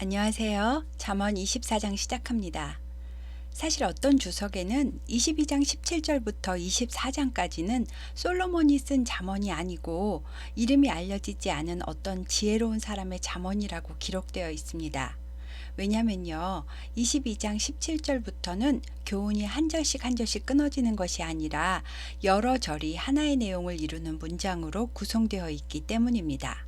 안녕하세요. 잠언 24장 시작합니다. 사실 어떤 주석에는 22장 17절부터 24장까지는 솔로몬이 쓴 잠언이 아니고 이름이 알려지지 않은 어떤 지혜로운 사람의 잠언이라고 기록되어 있습니다. 왜냐면요. 22장 17절부터는 교훈이 한 절씩 한 절씩 끊어지는 것이 아니라 여러 절이 하나의 내용을 이루는 문장으로 구성되어 있기 때문입니다.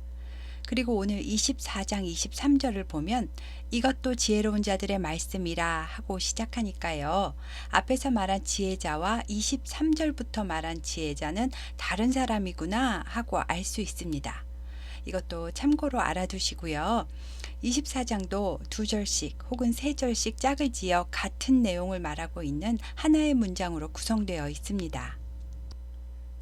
그리고 오늘 24장 23절을 보면 이것도 지혜로운 자들의 말씀이라 하고 시작하니까요. 앞에서 말한 지혜자와 23절부터 말한 지혜자는 다른 사람이구나 하고 알 수 있습니다. 이것도 참고로 알아두시고요. 24장도 두 절씩 혹은 세 절씩 짝을 지어 같은 내용을 말하고 있는 하나의 문장으로 구성되어 있습니다.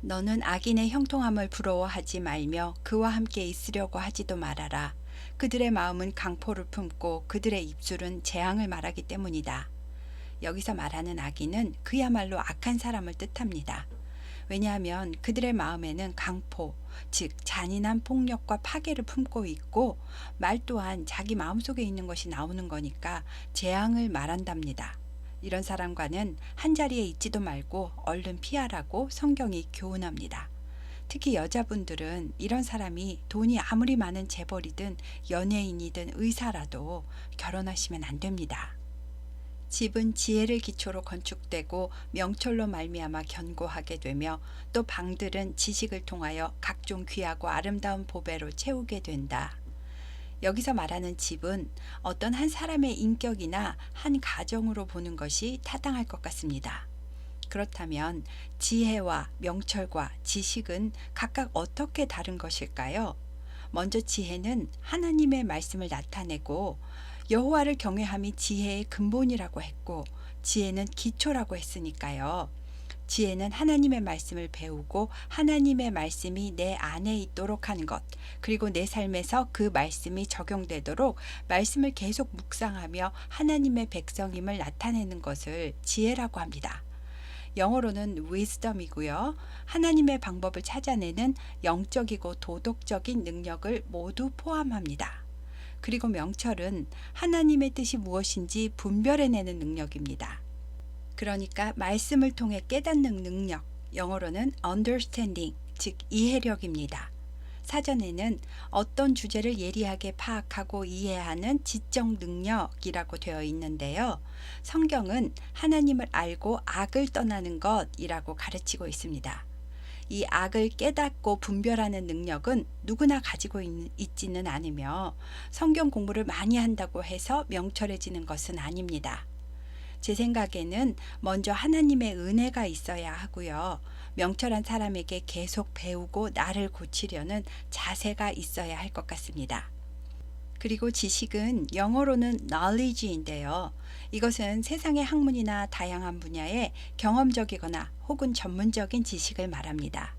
너는 악인의 형통함을 부러워하지 말며 그와 함께 있으려고 하지도 말아라. 그들의 마음은 강포를 품고 그들의 입술은 재앙을 말하기 때문이다. 여기서 말하는 악인은 그야말로 악한 사람을 뜻합니다. 왜냐하면 그들의 마음에는 강포, 즉 잔인한 폭력과 파괴를 품고 있고 말 또한 자기 마음속에 있는 것이 나오는 거니까 재앙을 말한답니다. 이런 사람과는 한 자리에 있지도 말고 얼른 피하라고 성경이 교훈합니다. 특히 여자분들은 이런 사람이 돈이 아무리 많은 재벌이든 연예인이든 의사라도 결혼하시면 안 됩니다. 집은 지혜를 기초로 건축되고 명철로 말미암아 견고하게 되며 또 방들은 지식을 통하여 각종 귀하고 아름다운 보배로 채우게 된다. 여기서 말하는 집은 어떤 한 사람의 인격이나 한 가정으로 보는 것이 타당할 것 같습니다. 그렇다면 지혜와 명철과 지식은 각각 어떻게 다른 것일까요? 먼저 지혜는 하나님의 말씀을 나타내고 여호와를 경외함이 지혜의 근본이라고 했고 지혜는 기초라고 했으니까요. 지혜는 하나님의 말씀을 배우고 하나님의 말씀이 내 안에 있도록 하는 것, 그리고 내 삶에서 그 말씀이 적용되도록 말씀을 계속 묵상하며 하나님의 백성임을 나타내는 것을 지혜라고 합니다. 영어로는 wisdom이고요. 하나님의 방법을 찾아내는 영적이고 도덕적인 능력을 모두 포함합니다. 그리고 명철은 하나님의 뜻이 무엇인지 분별해내는 능력입니다. 그러니까 말씀을 통해 깨닫는 능력, 영어로는 understanding, 즉 이해력입니다. 사전에는 어떤 주제를 예리하게 파악하고 이해하는 지적 능력이라고 되어 있는데요. 성경은 하나님을 알고 악을 떠나는 것이라고 가르치고 있습니다. 이 악을 깨닫고 분별하는 능력은 누구나 가지고 있, 지는 않으며 성경 공부를 많이 한다고 해서 명철해지는 것은 아닙니다. 제 생각에는 먼저 하나님의 은혜가 있어야 하고요. 명철한 사람에게 계속 배우고 나를 고치려는 자세가 있어야 할 것 같습니다. 그리고 지식은 영어로는 knowledge인데요. 이것은 세상의 학문이나 다양한 분야의 경험적이거나 혹은 전문적인 지식을 말합니다.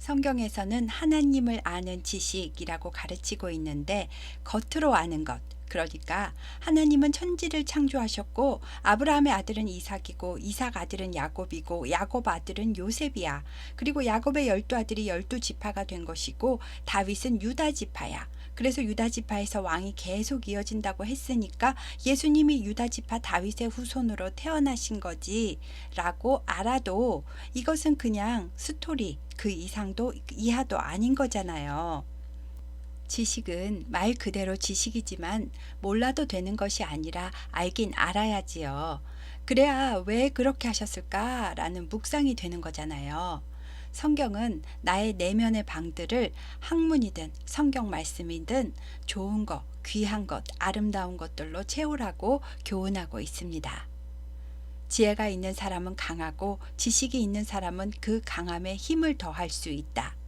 성경에서는 하나님을 아는 지식이라고 가르치고 있는데 겉으로 아는 것, 그러니까 하나님은 천지를 창조하셨고 아브라함의 아들은 이삭이고 이삭 아들은 야곱이고 야곱 아들은 요셉이야. 그리고 야곱의 열두 아들이 열두 지파가 된 것이고 다윗은 유다 지파야. 그래서 유다 지파에서 왕이 계속 이어진다고 했으니까 예수님이 유다 지파 다윗의 후손으로 태어나신 거지라고 알아도 이것은 그냥 스토리 그 이상도 이하도 아닌 거잖아요. 지식은 말 그대로 지식이지만 몰라도 되는 것이 아니라 알긴 알아야지요. 그래야 왜 그렇게 하셨을까 라는 묵상이 되는 거잖아요. 성경은 나의 내면의 방들을 학문이든 성경 말씀이든 좋은 것, 귀한 것, 아름다운 것들로 채우라고 교훈하고 있습니다. 지혜가 있는 사람은 강하고 지식이 있는 사람은 그 강함에 힘을 더할 수 있다.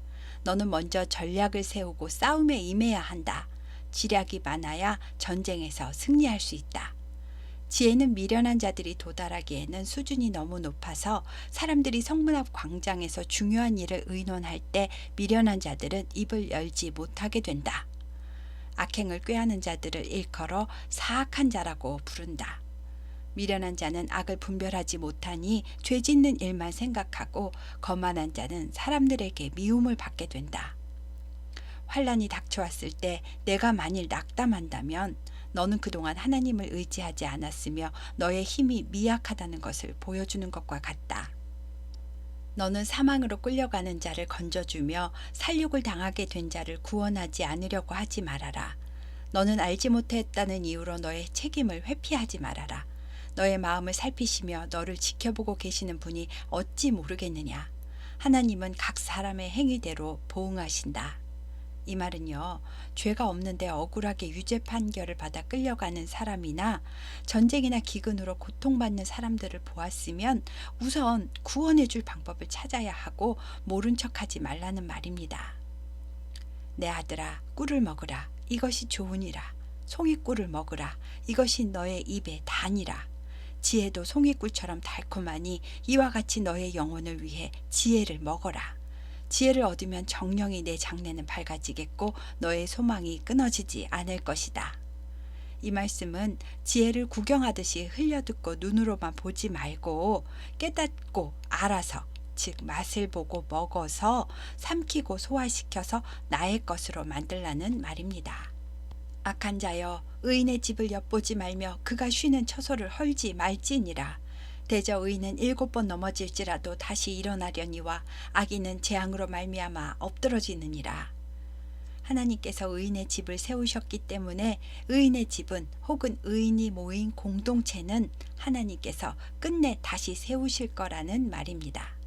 너는 먼저 전략을 세우고 싸움에 임해야 한다. 지략이 많아야 전쟁에서 승리할 수 있다. 지혜는 미련한 자들이 도달하기에는 수준이 너무 높아서 사람들이 성문 앞 광장에서 중요한 일을 의논할 때 미련한 자들은 입을 열지 못하게 된다. 악행을 꾀하는 자들을 일컬어 사악한 자라고 부른다. 미련한 자는 악을 분별하지 못하니 죄 짓는 일만 생각하고 거만한 자는 사람들에게 미움을 받게 된다. 환란이 닥쳐왔을 때 내가 만일 낙담한다면 너는 그동안 하나님을 의지하지 않았으며 너의 힘이 미약하다는 것을 보여주는 것과 같다. 너는 사망으로 끌려가는 자를 건져주며 살육을 당하게 된 자를 구원하지 않으려고 하지 말아라. 너는 알지 못했다는 이유로 너의 책임을 회피하지 말아라. 너의 마음을 살피시며 너를 지켜보고 계시는 분이 어찌 모르겠느냐. 하나님은 각 사람의 행위대로 보응하신다. 이 말은요, 죄가 없는데 억울하게 유죄 판결을 받아 끌려가는 사람이나 전쟁이나 기근으로 고통받는 사람들을 보았으면 우선 구원해 줄 방법을 찾아야 하고 모른 척 하지 말라는 말입니다. 내 아들아, 꿀을 먹으라. 이것이 좋으니라. 송이 꿀을 먹으라. 이것이 너의 입에 단이라. 지혜도 송이꿀처럼 달콤하니 이와 같이 너의 영혼을 위해 지혜를 먹어라. 지혜를 얻으면 정령이 내 장래는 밝아지겠고 너의 소망이 끊어지지 않을 것이다. 이 말씀은 지혜를 구경하듯이 흘려듣고 눈으로만 보지 말고 깨닫고 알아서 즉 맛을 보고 먹어서 삼키고 소화시켜서 나의 것으로 만들라는 말입니다. 악한 자여 의인의 집을 엿보지 말며 그가 쉬는 처소를 헐지 말지니라. 대저 의인은 일곱 번 넘어질지라도 다시 일어나려니와 악인은 재앙으로 말미암아 엎드러지느니라. 하나님께서 의인의 집을 세우셨기 때문에 의인의 집은 혹은 의인이 모인 공동체는 하나님께서 끝내 다시 세우실 거라는 말입니다.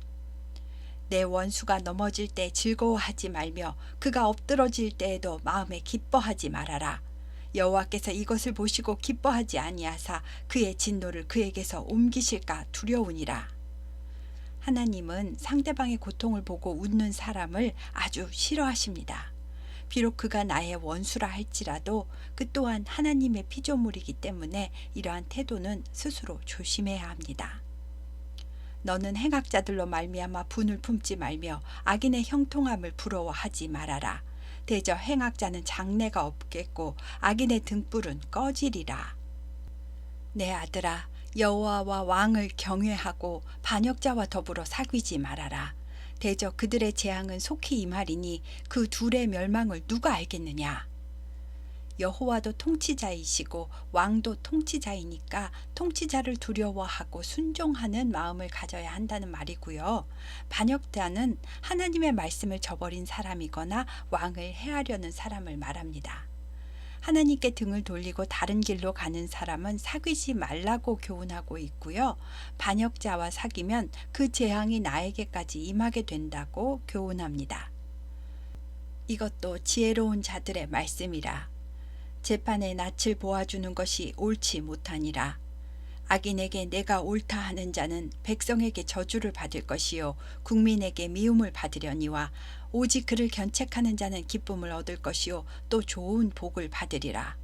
내 원수가 넘어질 때 즐거워하지 말며 그가 엎드러질 때에도 마음에 기뻐하지 말아라. 여호와께서 이것을 보시고 기뻐하지 아니하사 그의 진노를 그에게서 옮기실까 두려우니라. 하나님은 상대방의 고통을 보고 웃는 사람을 아주 싫어하십니다. 비록 그가 나의 원수라 할지라도 그 또한 하나님의 피조물이기 때문에 이러한 태도는 스스로 조심해야 합니다. 너는 행악자들로 말미암아 분을 품지 말며 악인의 형통함을 부러워하지 말아라. 대저 행악자는 장래가 없겠고 악인의 등불은 꺼지리라. 내 아들아 여호와와 왕을 경외하고 반역자와 더불어 사귀지 말아라. 대저 그들의 재앙은 속히 임하리니 그 둘의 멸망을 누가 알겠느냐. 여호와도 통치자이시고 왕도 통치자이니까 통치자를 두려워하고 순종하는 마음을 가져야 한다는 말이고요. 반역자는 하나님의 말씀을 저버린 사람이거나 왕을 해하려는 사람을 말합니다. 하나님께 등을 돌리고 다른 길로 가는 사람은 사귀지 말라고 교훈하고 있고요. 반역자와 사귀면 그 재앙이 나에게까지 임하게 된다고 교훈합니다. 이것도 지혜로운 자들의 말씀이라. 재판에 낯을 보아주는 것이 옳지 못하니라. 악인에게 내가 옳다 하는 자는 백성에게 저주를 받을 것이요 국민에게 미움을 받으려니와 오직 그를 견책하는 자는 기쁨을 얻을 것이요 또 좋은 복을 받으리라.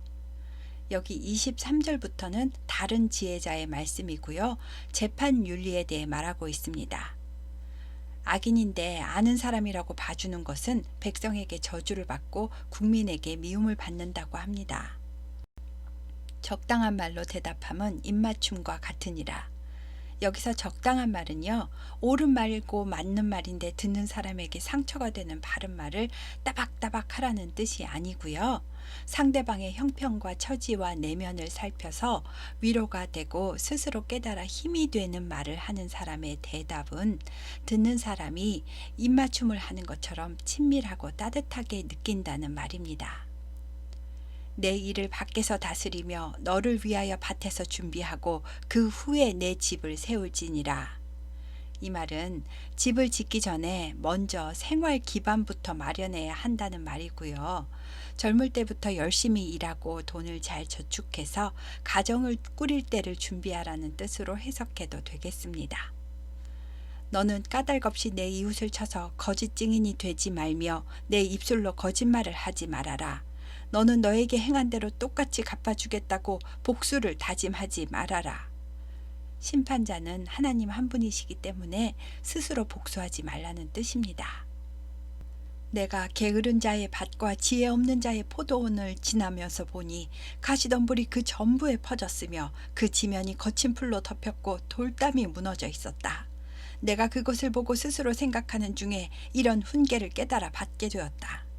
여기 23절부터는 다른 지혜자의 말씀이고요. 재판 윤리에 대해 말하고 있습니다. 악인인데 아는 사람이라고 봐주는 것은 백성에게 저주를 받고 국민에게 미움을 받는다고 합니다. 적당한 말로 대답함은 입맞춤과 같으니라. 여기서 적당한 말은요, 옳은 말고 맞는 말인데 듣는 사람에게 상처가 되는 바른 말을 따박따박 하라는 뜻이 아니고요. 상대방의 형편과 처지와 내면을 살펴서 위로가 되고 스스로 깨달아 힘이 되는 말을 하는 사람의 대답은 듣는 사람이 입맞춤을 하는 것처럼 친밀하고 따뜻하게 느낀다는 말입니다. 내 일을 밖에서 다스리며 너를 위하여 밭에서 준비하고 그 후에 내 집을 세울지니라. 이 말은 집을 짓기 전에 먼저 생활 기반부터 마련해야 한다는 말이고요. 젊을 때부터 열심히 일하고 돈을 잘 저축해서 가정을 꾸릴 때를 준비하라는 뜻으로 해석해도 되겠습니다. 너는 까닭없이 내 이웃을 쳐서 거짓 증인이 되지 말며 내 입술로 거짓말을 하지 말아라. 너는 너에게 행한 대로 똑같이 갚아주겠다고 복수를 다짐하지 말아라. 심판자는 하나님 한 분이시기 때문에 스스로 복수하지 말라는 뜻입니다. 내가 게으른 자의 밭과 지혜 없는 자의 포도원을 지나면서 보니 가시덤불이 그 전부에 퍼졌으며 그 지면이 거친 풀로 덮였고 돌담이 무너져 있었다. 내가 그것을 보고 스스로 생각하는 중에 이런 훈계를 깨달아 받게 되었다.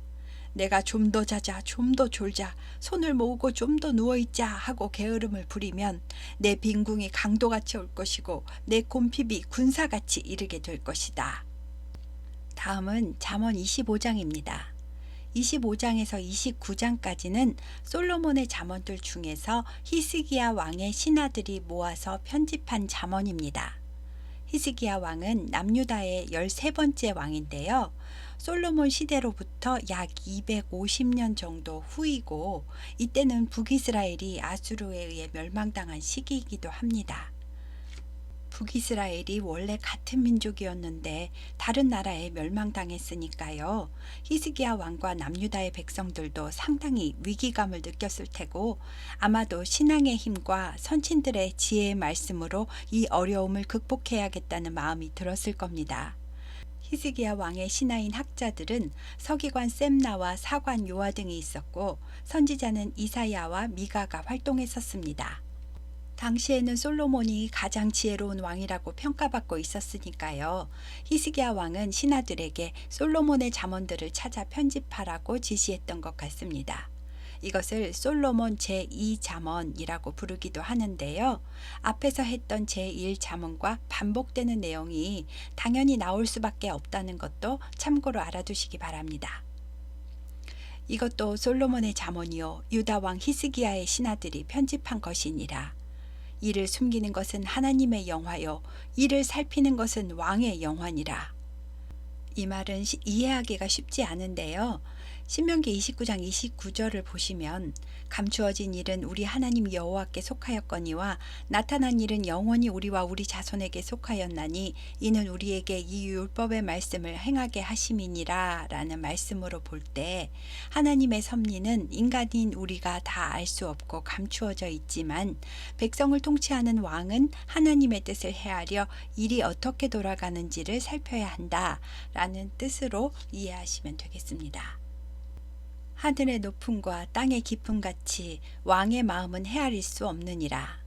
내가 좀 더 자자, 좀 더 졸자, 손을 모으고 좀 더 누워있자 하고 게으름을 부리면 내 빈궁이 강도같이 올 것이고 내 곰핍이 군사같이 이르게 될 것이다. 다음은 잠언 25장입니다. 25장에서 29장까지는 솔로몬의 잠언들 중에서 히스기야 왕의 신하들이 모아서 편집한 잠언입니다. 히스기야 왕은 남유다의 13번째 왕인데요. 솔로몬 시대로부터 약 250년 정도 후이고 이때는 북이스라엘이 아수르에 의해 멸망당한 시기이기도 합니다. 북이스라엘이 원래 같은 민족이었는데 다른 나라에 멸망당했으니까요. 히스기야 왕과 남유다의 백성들도 상당히 위기감을 느꼈을 테고 아마도 신앙의 힘과 선친들의 지혜의 말씀으로 이 어려움을 극복해야겠다는 마음이 들었을 겁니다. 히스기야 왕의 신하인 학자들은 서기관 셈나와 사관 요아 등이 있었고 선지자는 이사야와 미가가 활동했었습니다. 당시에는 솔로몬이 가장 지혜로운 왕이라고 평가받고 있었으니까요. 히스기야 왕은 신하들에게 솔로몬의 잠언들을 찾아 편집하라고 지시했던 것 같습니다. 이것을 솔로몬 제2잠언이라고 부르기도 하는데요. 앞에서 했던 제1잠언과 반복되는 내용이 당연히 나올 수밖에 없다는 것도 참고로 알아두시기 바랍니다. 이것도 솔로몬의 잠언이요 유다 왕 히스기야의 신하들이 편집한 것이니라. 이를 숨기는 것은 하나님의 영화요 이를 살피는 것은 왕의 영화니라. 이 말은 시, 이해하기가 쉽지 않은데요. 신명기 29장 29절을 보시면 감추어진 일은 우리 하나님 여호와께 속하였거니와 나타난 일은 영원히 우리와 우리 자손에게 속하였나니 이는 우리에게 이 율법의 말씀을 행하게 하심이니라 라는 말씀으로 볼 때 하나님의 섭리는 인간인 우리가 다 알 수 없고 감추어져 있지만 백성을 통치하는 왕은 하나님의 뜻을 헤아려 일이 어떻게 돌아가는지를 살펴야 한다 라는 뜻으로 이해하시면 되겠습니다. 하늘의 높음과 땅의 깊음 같이 왕의 마음은 헤아릴 수 없느니라.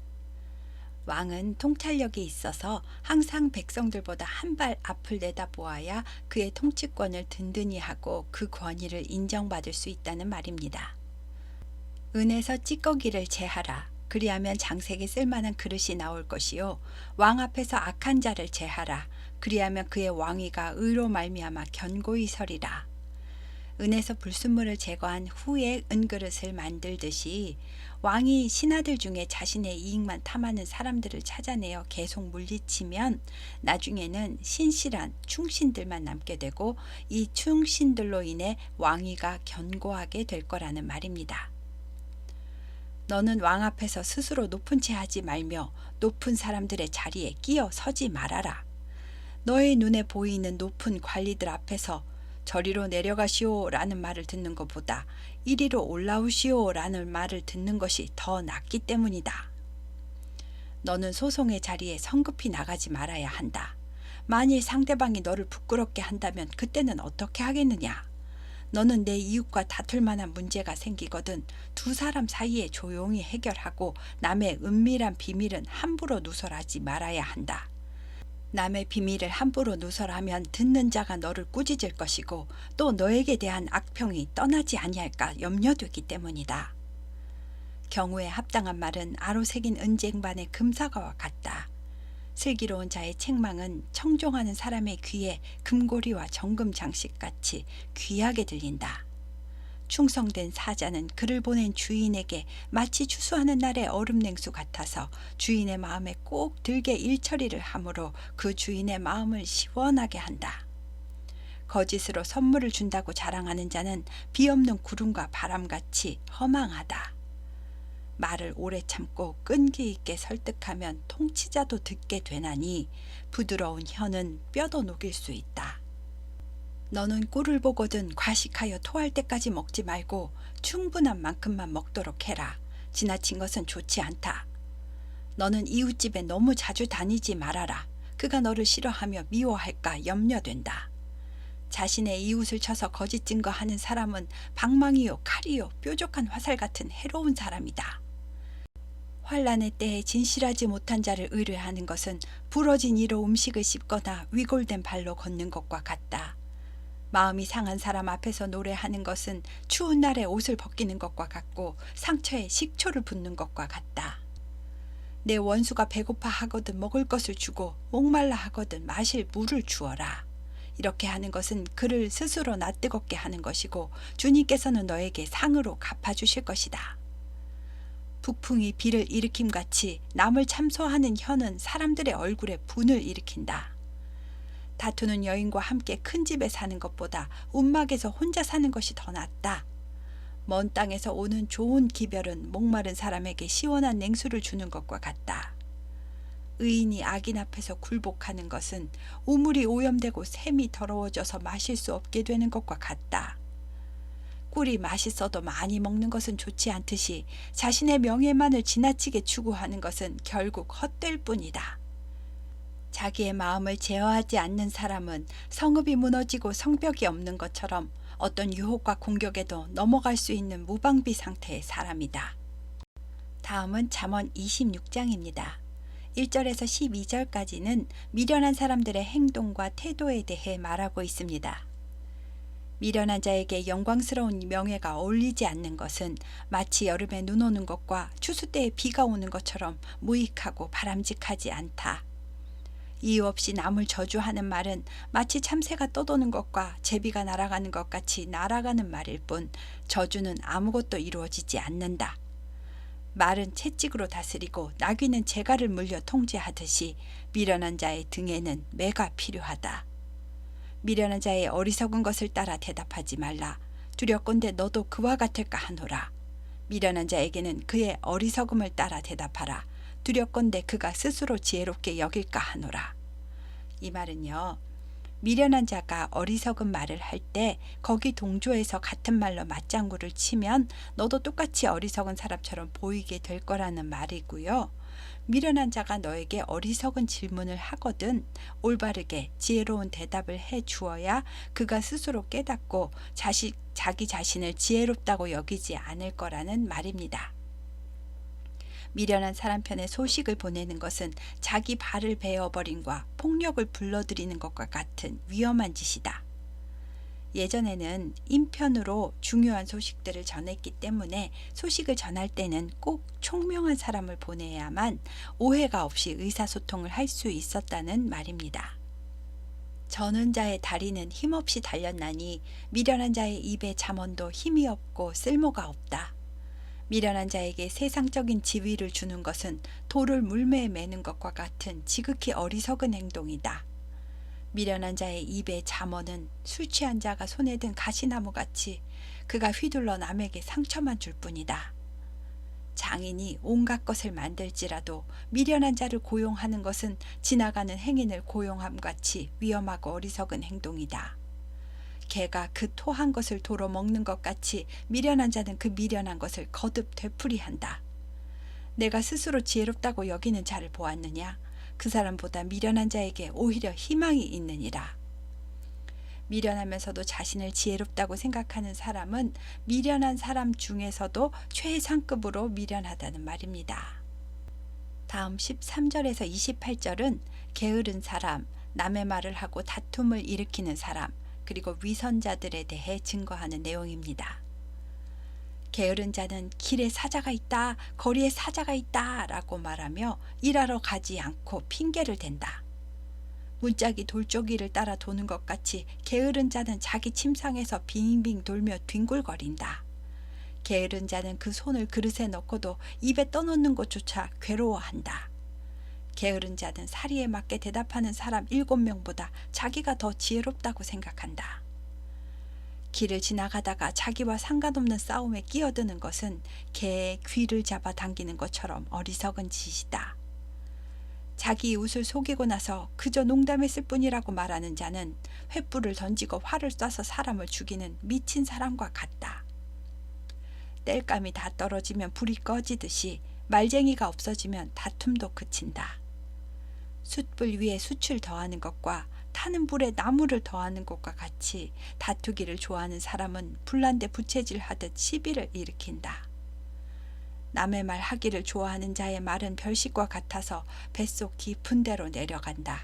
왕은 통찰력이 있어서 항상 백성들보다 한 발 앞을 내다보아야 그의 통치권을 든든히 하고 그 권위를 인정받을 수 있다는 말입니다. 은에서 찌꺼기를 제하라. 그리하면 장색에 쓸만한 그릇이 나올 것이요 왕 앞에서 악한 자를 제하라. 그리하면 그의 왕위가 의로 말미암아 견고히 서리라. 은에서 불순물을 제거한 후에 은그릇을 만들듯이 왕이 신하들 중에 자신의 이익만 탐하는 사람들을 찾아내어 계속 물리치면 나중에는 신실한 충신들만 남게 되고 이 충신들로 인해 왕위가 견고하게 될 거라는 말입니다. 너는 왕 앞에서 스스로 높은 채 하지 말며 높은 사람들의 자리에 끼어 서지 말아라. 너의 눈에 보이는 높은 관리들 앞에서 저리로 내려가시오 라는 말을 듣는 것보다 이리로 올라오시오 라는 말을 듣는 것이 더 낫기 때문이다. 너는 소송의 자리에 성급히 나가지 말아야 한다. 만일 상대방이 너를 부끄럽게 한다면 그때는 어떻게 하겠느냐? 너는 내 이웃과 다툴 만한 문제가 생기거든 두 사람 사이에 조용히 해결하고 남의 은밀한 비밀은 함부로 누설하지 말아야 한다. 남의 비밀을 함부로 누설하면 듣는 자가 너를 꾸짖을 것이고 또 너에게 대한 악평이 떠나지 아니할까 염려되기 때문이다. 경우에 합당한 말은 아로 새긴 은쟁반의 금사과와 같다. 슬기로운 자의 책망은 청종하는 사람의 귀에 금고리와 정금 장식같이 귀하게 들린다. 충성된 사자는 그를 보낸 주인에게 마치 추수하는 날의 얼음 냉수 같아서 주인의 마음에 꼭 들게 일처리를 하므로 그 주인의 마음을 시원하게 한다. 거짓으로 선물을 준다고 자랑하는 자는 비 없는 구름과 바람같이 허망하다. 말을 오래 참고 끈기 있게 설득하면 통치자도 듣게 되나니 부드러운 혀는 뼈도 녹일 수 있다. 너는 꿀을 보거든 과식하여 토할 때까지 먹지 말고 충분한 만큼만 먹도록 해라. 지나친 것은 좋지 않다. 너는 이웃집에 너무 자주 다니지 말아라. 그가 너를 싫어하며 미워할까 염려된다. 자신의 이웃을 쳐서 거짓 증거하는 사람은 방망이요 칼이요 뾰족한 화살 같은 해로운 사람이다. 환란의 때에 진실하지 못한 자를 의뢰하는 것은 부러진 이로 음식을 씹거나 위골된 발로 걷는 것과 같다. 마음이 상한 사람 앞에서 노래하는 것은 추운 날에 옷을 벗기는 것과 같고 상처에 식초를 붓는 것과 같다. 내 원수가 배고파 하거든 먹을 것을 주고 목말라 하거든 마실 물을 주어라. 이렇게 하는 것은 그를 스스로 낯뜨겁게 하는 것이고 주님께서는 너에게 상으로 갚아주실 것이다. 북풍이 비를 일으킴 같이 남을 참소하는 혀는 사람들의 얼굴에 분을 일으킨다. 다투는 여인과 함께 큰 집에 사는 것보다 움막에서 혼자 사는 것이 더 낫다. 먼 땅에서 오는 좋은 기별은 목마른 사람에게 시원한 냉수를 주는 것과 같다. 의인이 악인 앞에서 굴복하는 것은 우물이 오염되고 샘이 더러워져서 마실 수 없게 되는 것과 같다. 꿀이 맛있어도 많이 먹는 것은 좋지 않듯이 자신의 명예만을 지나치게 추구하는 것은 결국 헛될 뿐이다. 자기의 마음을 제어하지 않는 사람은 성읍이 무너지고 성벽이 없는 것처럼 어떤 유혹과 공격에도 넘어갈 수 있는 무방비 상태의 사람이다. 다음은 잠언 26장입니다. 1절에서 12절까지는 미련한 사람들의 행동과 태도에 대해 말하고 있습니다. 미련한 자에게 영광스러운 명예가 어울리지 않는 것은 마치 여름에 눈 오는 것과 추수 때에 비가 오는 것처럼 무익하고 바람직하지 않다. 이유 없이 남을 저주하는 말은 마치 참새가 떠도는 것과 제비가 날아가는 것 같이 날아가는 말일 뿐 저주는 아무것도 이루어지지 않는다. 말은 채찍으로 다스리고 나귀는 재갈을 물려 통제하듯이 미련한 자의 등에는 매가 필요하다. 미련한 자의 어리석은 것을 따라 대답하지 말라. 두렵건대 너도 그와 같을까 하노라. 미련한 자에게는 그의 어리석음을 따라 대답하라. 두렵건대 그가 스스로 지혜롭게 여길까 하노라. 이 말은요. 미련한 자가 어리석은 말을 할 때 거기 동조해서 같은 말로 맞장구를 치면 너도 똑같이 어리석은 사람처럼 보이게 될 거라는 말이고요. 미련한 자가 너에게 어리석은 질문을 하거든 올바르게 지혜로운 대답을 해 주어야 그가 스스로 깨닫고 자시, 자기 자신을 지혜롭다고 여기지 않을 거라는 말입니다. 미련한 사람 편에 소식을 보내는 것은 자기 발을 베어버림과 폭력을 불러들이는 것과 같은 위험한 짓이다. 예전에는 인편으로 중요한 소식들을 전했기 때문에 소식을 전할 때는 꼭 총명한 사람을 보내야만 오해가 없이 의사소통을 할 수 있었다는 말입니다. 저는 자의 다리는 힘없이 달렸나니 미련한 자의 입에 잠언도 힘이 없고 쓸모가 없다. 미련한 자에게 세상적인 지위를 주는 것은 돌을 물매에 매는 것과 같은 지극히 어리석은 행동이다. 미련한 자의 입에 잠언은 술 취한 자가 손에 든 가시나무 같이 그가 휘둘러 남에게 상처만 줄 뿐이다. 장인이 온갖 것을 만들지라도 미련한 자를 고용하는 것은 지나가는 행인을 고용함 같이 위험하고 어리석은 행동이다. 개가 그 토한 것을 도로 먹는 것 같이 미련한 자는 그 미련한 것을 거듭 되풀이한다. 내가 스스로 지혜롭다고 여기는 자를 보았느냐? 그 사람보다 미련한 자에게 오히려 희망이 있느니라. 미련하면서도 자신을 지혜롭다고 생각하는 사람은 미련한 사람 중에서도 최상급으로 미련하다는 말입니다. 다음 13절에서 28절은 게으른 사람, 남의 말을 하고 다툼을 일으키는 사람, 그리고 위선자들에 대해 증거하는 내용입니다. 게으른 자는 길에 사자가 있다, 거리에 사자가 있다 라고 말하며 일하러 가지 않고 핑계를 댄다. 문짝이 돌조기를 따라 도는 것 같이 게으른 자는 자기 침상에서 빙빙 돌며 뒹굴거린다. 게으른 자는 그 손을 그릇에 넣고도 입에 떠놓는 것조차 괴로워한다. 게으른 자는 사리에 맞게 대답하는 사람 일곱 명보다 자기가 더 지혜롭다고 생각한다. 길을 지나가다가 자기와 상관없는 싸움에 끼어드는 것은 개의 귀를 잡아 당기는 것처럼 어리석은 짓이다. 자기 이웃을 속이고 나서 그저 농담했을 뿐이라고 말하는 자는 횃불을 던지고 활을 쏴서 사람을 죽이는 미친 사람과 같다. 땔감이 다 떨어지면 불이 꺼지듯이 말쟁이가 없어지면 다툼도 그친다. 숯불 위에 숯을 더하는 것과 타는 불에 나무를 더하는 것과 같이 다투기를 좋아하는 사람은 불난데 부채질 하듯 시비를 일으킨다. 남의 말 하기를 좋아하는 자의 말은 별식과 같아서 뱃속 깊은 데로 내려간다.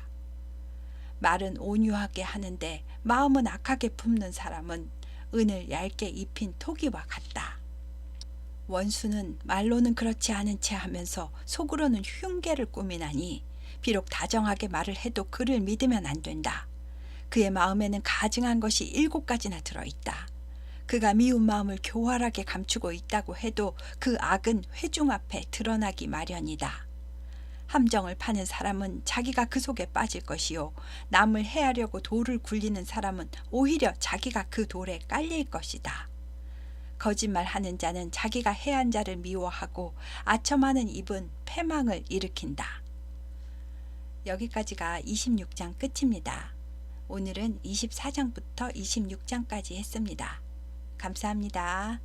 말은 온유하게 하는데 마음은 악하게 품는 사람은 은을 얇게 입힌 토기와 같다. 원수는 말로는 그렇지 않은 채 하면서 속으로는 흉계를 꾸미나니 비록 다정하게 말을 해도 그를 믿으면 안 된다. 그의 마음에는 가증한 것이 일곱 가지나 들어있다. 그가 미운 마음을 교활하게 감추고 있다고 해도 그 악은 회중 앞에 드러나기 마련이다. 함정을 파는 사람은 자기가 그 속에 빠질 것이요. 남을 해하려고 돌을 굴리는 사람은 오히려 자기가 그 돌에 깔릴 것이다. 거짓말하는 자는 자기가 해한 자를 미워하고 아첨하는 입은 패망을 일으킨다. 여기까지가 26장 끝입니다. 오늘은 24장부터 26장까지 했습니다. 감사합니다.